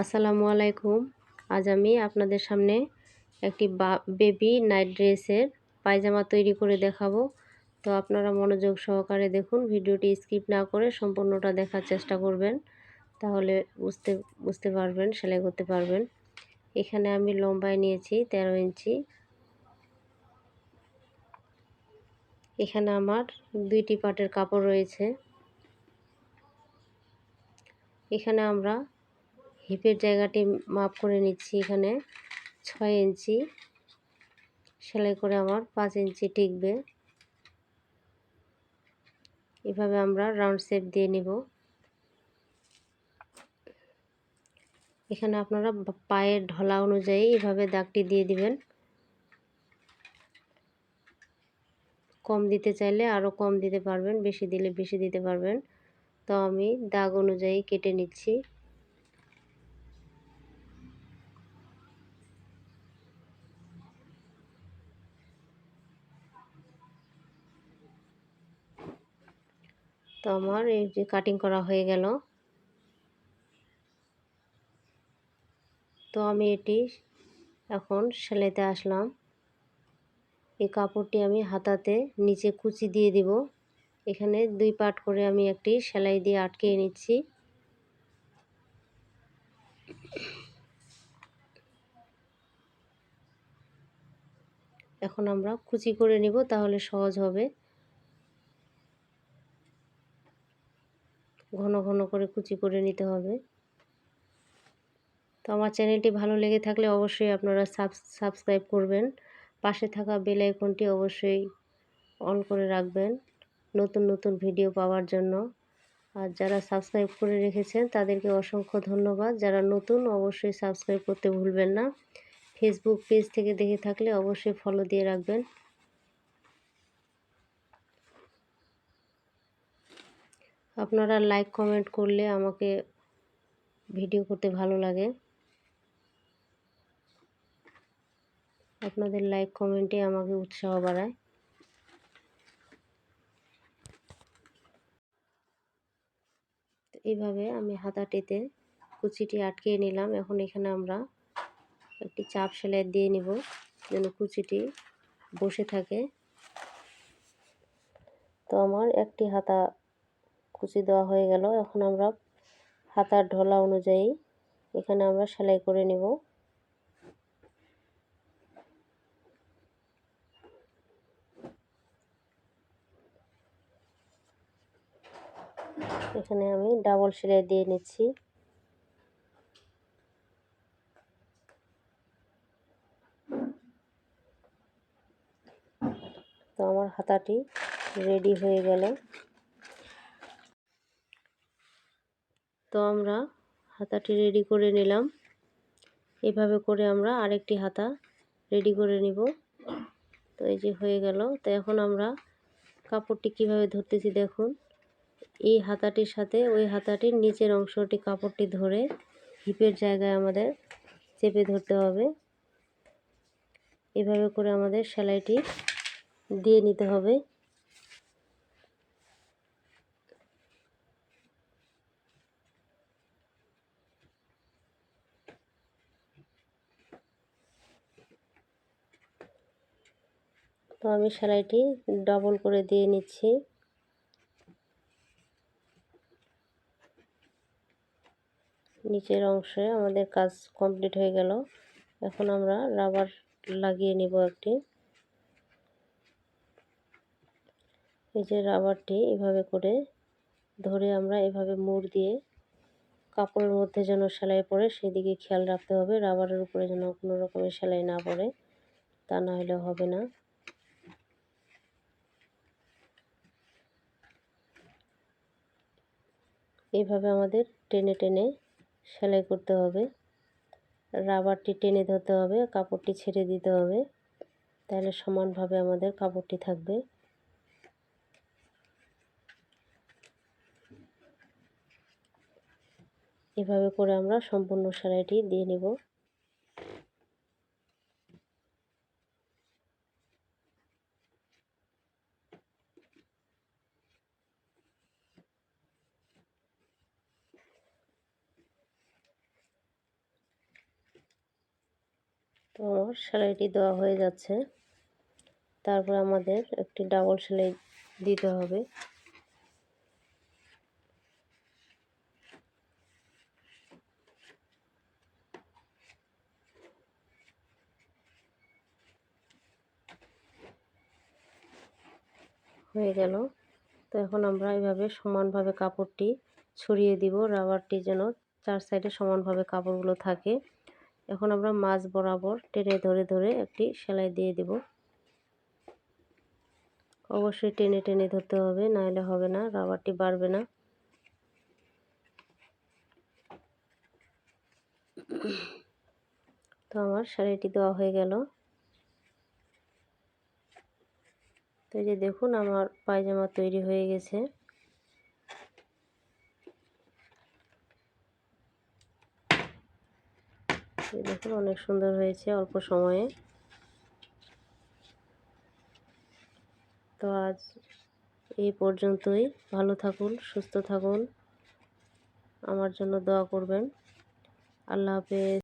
আসসালামু আলাইকুম। আজ আমি আপনাদের সামনে একটি বেবি নাইট ড্রেসের পায়জামা তৈরি করে দেখাবো। তো আপনারা মনোযোগ সহকারে দেখুন, ভিডিওটি স্কিপ না করে সম্পূর্ণটা দেখার চেষ্টা করবেন, তাহলে বুঝতে বুঝতে পারবেন, সেলাই করতে পারবেন। এখানে আমি লম্বায় নিয়েছি ১৩ ইঞ্চি। এখানে আমার দুইটি পাটের কাপড় রয়েছে। এখানে আমরা হিপের জায়গাটি মাপ করে নিচ্ছি এখানে ছয় ইঞ্চি। সেলাই করে আমার পাঁচ ইঞ্চি টিকবে। এভাবে আমরা রাউন্ড শেপ দিয়ে নিব। এখানে আপনারা পায়ের ঢলা অনুযায়ী এভাবে দাগটি দিয়ে দিবেন। কম দিতে চাইলে আরও কম দিতে পারবেন, বেশি দিলে বেশি দিতে পারবেন। তো আমি দাগ অনুযায়ী কেটে নিচ্ছি। তো আমার, এই যে কাটিং করা হয়ে গেল। তো আমি এটি এখন সেলাইতে আসলাম। এই কাপড়টি আমি হাতাতে নিচে কুচি দিয়ে দিব। এখানে দুই পাট করে আমি একটি সেলাই দিয়ে আটকে নিচ্ছি। এখন আমরা কুচি করে নিব, তাহলে সহজ হবে। ঘন করে কুচি করে নিতে হবে। তো আমার চ্যানেলটি ভালো লেগে থাকলে অবশ্যই আপনারা সাবস্ক্রাইব করবেন। পাশে থাকা বেল আইকনটি অবশ্যই অন করে রাখবেন নতুন নতুন ভিডিও পাওয়ার জন্য। আর যারা সাবস্ক্রাইব করে রেখেছেন তাদেরকে অসংখ্য ধন্যবাদ। যারা নতুন অবশ্যই সাবস্ক্রাইব করতে ভুলবেন না। ফেসবুক পেজ থেকে দেখে থাকলে অবশ্যই ফলো দিয়ে রাখবেন। আপনারা লাইক কমেন্ট করলে আমাকে ভিডিও করতে ভালো লাগে। আপনাদের লাইক কমেন্টে আমাকে উৎসাহ বাড়ায়। এইভাবে আমি হাতাটিতে কুচিটি আটকে নিলাম। এখন এখানে আমরা একটি চাপ সেলাই দিয়ে নিব, যেন কুচিটি বসে থাকে। তো আমার একটি হাতা কুচি দেওয়া হয়ে গেল। এখন আমরা হাতার ঢলা অনুযায়ী এখানে আমরা সেলাই করে নেব। এখানে আমি ডাবল সেলাই দিয়ে নিচ্ছি। তো আমার হাতাটি রেডি হয়ে গেল। তো আমরা হাতাটি রেডি করে নিলাম। এভাবে করে আমরা আরেকটি হাতা রেডি করে নিব। তো এই যে হয়ে গেল। তো এখন আমরা কাপড়টি কীভাবে ধরতেছি দেখুন। এই হাতাটির সাথে ওই হাতাটির নিচের অংশটি কাপড়টি ধরে হিপের জায়গায় আমাদের চেপে ধরতে হবে। এভাবে করে আমাদের সেলাইটি দিয়ে নিতে হবে। তো আমি সেলাইটি ডাবল করে দিয়ে নিচ্ছি। নিচের অংশে আমাদের কাজ কমপ্লিট হয়ে গেল। এখন আমরা রাবার লাগিয়ে নিব একটি। এই যে রাবারটি এভাবে করে ধরে আমরা এভাবে মুড় দিয়ে কাপড়ের মধ্যে যেন সেলাই পড়ে, সেদিকে খেয়াল রাখতে হবে। রাবারের উপরে যেন কোনো রকমের সেলাই না পড়ে, তা না হলে হবে না। এইভাবে আমাদের টেনে টেনে সেলাই করতে হবে। রাবারটি টেনে ধরতে হবে, কাপড়টি ছেড়ে দিতে হবে। তাহলে সমানভাবে আমাদের কাপড়টি থাকবে। এভাবে করে আমরা সম্পূর্ণ সেলাইটি দিয়ে নেব। তো আমার সেলাইটি দেওয়া হয়ে যাচ্ছে। তারপর আমাদের একটি ডাবল সেলাই দিতে হবে। হয়ে গেল। তো এখন আমরা এভাবে সমানভাবে কাপড়টি ছড়িয়ে দিব। রাবারটি যেন চার সাইডে সমানভাবে কাপড়গুলো থাকে। এখন আমরা মাছ বরাবর টেনে ধরে ধরে একটি সেলাই দিয়ে দিব। অবশ্যই টেনে টেনে ধরতে হবে নাহলে হবে না, রাবারটি বাড়বে না। তো আমার শাড়িটি দেওয়া হয়ে গেল। তো এই যে দেখুন, আমার পায়জামা তৈরি হয়ে গেছে। দেখুন, অনেক সুন্দর হয়েছে অল্প সময়ে। তো আজ এই পর্যন্তই। ভালো থাকুন, সুস্থ থাকুন। আমার জন্য দোয়া করবেন। আল্লাহ হাফেজ।